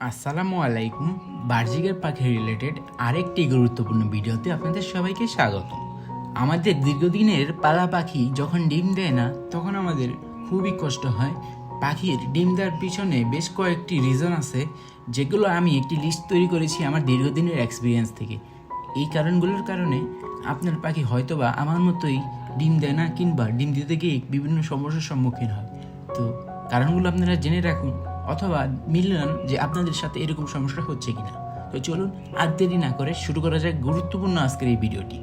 আসসালামু আলাইকুম। বার্জিকের পাখি রিলেটেড আরেকটি গুরুত্বপূর্ণ ভিডিওতে আপনাদের সবাইকে স্বাগত। আমাদের দীর্ঘদিনের পালা পাখি যখন ডিম দেয় না, তখন আমাদের খুবই কষ্ট হয়। পাখির ডিম দেওয়ার পিছনে বেশ কয়েকটি রিজন আছে, যেগুলো আমি একটি লিস্ট তৈরি করেছি আমার দীর্ঘদিনের এক্সপিরিয়েন্স থেকে। এই কারণগুলোর কারণে আপনার পাখি হয়তোবা আমার মতোই ডিম দেয় না, কিংবা ডিম দিতে গিয়ে বিভিন্ন সমস্যার সম্মুখীন হয়। তো কারণগুলো আপনারা জেনে রাখুন। অথবা মিলান যে আপনাদের সাথে এরকম সমস্যা হচ্ছে কিনা। তো চলুন আর দেরি না করে শুরু করা যাক গুরুত্বপূর্ণ আজকের এই ভিডিওটি।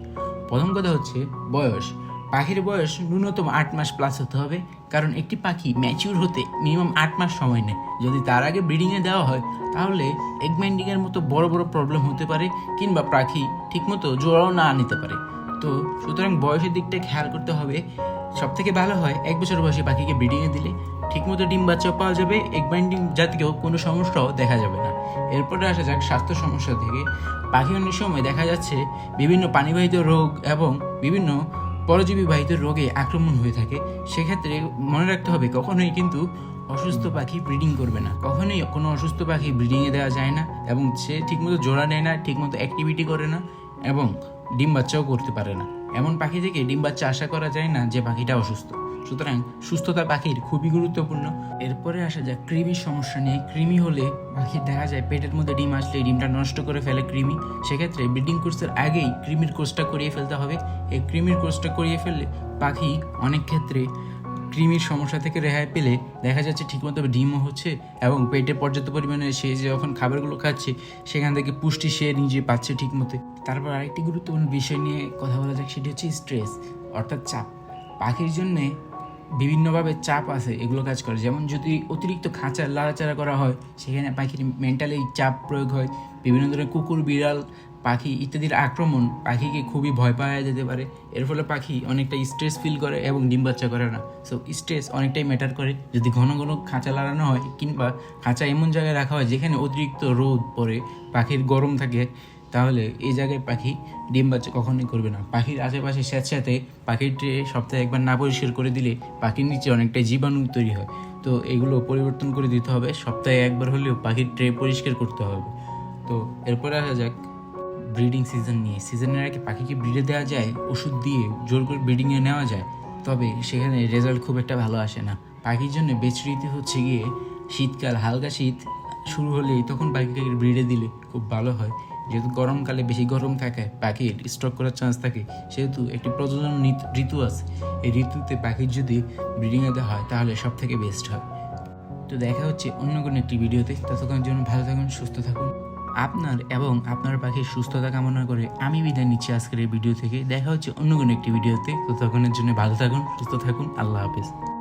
প্রথম কথা হচ্ছে বয়স। পাখির বয়স ন্যূনতম আট মাস প্লাস হতে হবে, কারণ একটি পাখি ম্যাচিউর হতে মিনিমাম আট মাস সময় নেয়। যদি তার আগে ব্রিডিংয়ে দেওয়া হয়, তাহলে এগ এর মতো বড় বড় প্রবলেম হতে পারে, কিংবা পাখি ঠিকমতো জোড়াও না নিতে পারে। তো সুতরাং বয়সের দিকটা খেয়াল করতে হবে। সব থেকে ভালো হয়, এক বছর বয়সী পাখিকে ব্রিডিংয়ে দিলে ঠিকমতো ডিম বাচ্চাও পাওয়া যাবে এগ বাইন্ডিং জাতীয় কোনো সমস্যাও দেখা যাবে না। এরপরে আসা যাক স্বাস্থ্য সমস্যা থেকে। পাখি অনেক সময় দেখা যাচ্ছে বিভিন্ন পানিবাহিত রোগ এবং বিভিন্ন পরজীবীবাহিত রোগে আক্রমণ হয়ে থাকে। সেক্ষেত্রে মনে রাখতে হবে, কখনোই কিন্তু অসুস্থ পাখি ব্রিডিং করবে না। কখনোই কোনো অসুস্থ পাখি ব্রিডিংয়ে দেওয়া যায় না এবং সে ঠিকমতো জোড়া নেয় না, ঠিকমতো অ্যাক্টিভিটি করে না এবং ডিম বাচ্চাও করতে পারে না। এমন পাখি থেকে ডিম বাচ্চা আশা করা যায় না যে পাখিটা অসুস্থ। সুতরাং সুস্থতা পাখির খুবই গুরুত্বপূর্ণ। এরপরে আসা যাক কৃমির সমস্যা নিয়ে। কৃমি হলে পাখির দেখা যায় পেটের মধ্যে ডিম আসলে ডিমটা নষ্ট করে ফেলে কৃমি। সেক্ষেত্রে ব্রিডিং কোর্সের আগেই কৃমির কোর্সটা করিয়ে ফেলতে হবে। এই কৃমির কোর্সটা করিয়ে ফেললে পাখি অনেক ক্ষেত্রে কৃমির সমস্যা থেকে রেহাই পেলে দেখা যাচ্ছে ঠিকমতো ডিমও হচ্ছে এবং পেটে পর্যাপ্ত পরিমাণে সে যখন খাবারগুলো খাচ্ছে, সেখান থেকে পুষ্টি সে নিজে পাচ্ছে ঠিকমতো। তারপর আরেকটি গুরুত্বপূর্ণ বিষয় নিয়ে কথা বলা যাক, সেটি হচ্ছে স্ট্রেস অর্থাৎ চাপ। পাখির জন্যে বিভিন্নভাবে চাপ আছে, এগুলো কাজ করে। যেমন যদি অতিরিক্ত খাঁচা, লাড়াচাড়া করা হয়, সেখানে পাখির মেন্টালি চাপ প্রয়োগ হয়। বিভিন্ন ধরনের কুকুর, বিড়াল পাখি ইত্যাদির আক্রমণ পাখিকে খুবই ভয় পাওয়া যেতে পারে। এর ফলে পাখি অনেকটা স্ট্রেস ফিল করে এবং ডিম বাচ্চা করে না। সো স্ট্রেস অনেকটাই ম্যাটার করে যদি ঘন ঘন খাঁচা লাগানো হয় কিংবা খাঁচা এমন জায়গায় রাখা হয় যেখানে অতিরিক্ত রোদ পড়ে, পাখির গরম থাকে, তাহলে এই জায়গায় পাখি ডিম বাচ্চা কখনোই করবে না। পাখির আশেপাশে স্যাঁতস্যাঁতে পাখির ট্রে সপ্তাহে একবার না পরিষ্কার করে দিলে পাখির নিচে অনেকটাই জীবাণু তৈরি হয়। তো, এগুলো পরিবর্তন করে দিতে হবে। সপ্তাহে একবার হলেও পাখির ট্রে পরিষ্কার করতে হবে। তো, এরপরে আসা যাক ব্রিডিং সিজন নিয়ে। সিজনের আগে পাখিকে ব্রিডে দেওয়া যায়, ওষুধ দিয়ে জোর করে ব্রিডিংয়ে নেওয়া যায়। তবে সেখানে রেজাল্ট খুব একটা ভালো আসে না। পাখির জন্য বেচ রীতি হচ্ছে গিয়ে শীতকাল, হালকা শীত শুরু হলেই তখন পাখিকে ব্রিডে দিলে খুব ভালো হয়। যেহেতু গরমকালে বেশি গরম থাকে, পাখির স্ট্রোক করার চান্স থাকে, সেহেতু একটি প্রজনন ঋত- ঋতু আছে। এই ঋতুতে পাখির যদি ব্রিডিংয়ে দেওয়া হয়, তাহলে সব থেকে বেস্ট হয়। তো দেখা হচ্ছে অন্য কোনো একটি ভিডিওতে ততক্ষণের জন্য ভালো থাকুন, সুস্থ থাকুন। আপনার এবং আপনার পাখির সুস্থতা কামনা করে আমি বিদায় নিচ্ছি আজকের এই ভিডিও থেকে। দেখা হচ্ছে অন্য কোনো একটি ভিডিওতে। তো তখনের জন্য ভালো থাকুন, সুস্থ থাকুন। আল্লাহ হাফেজ।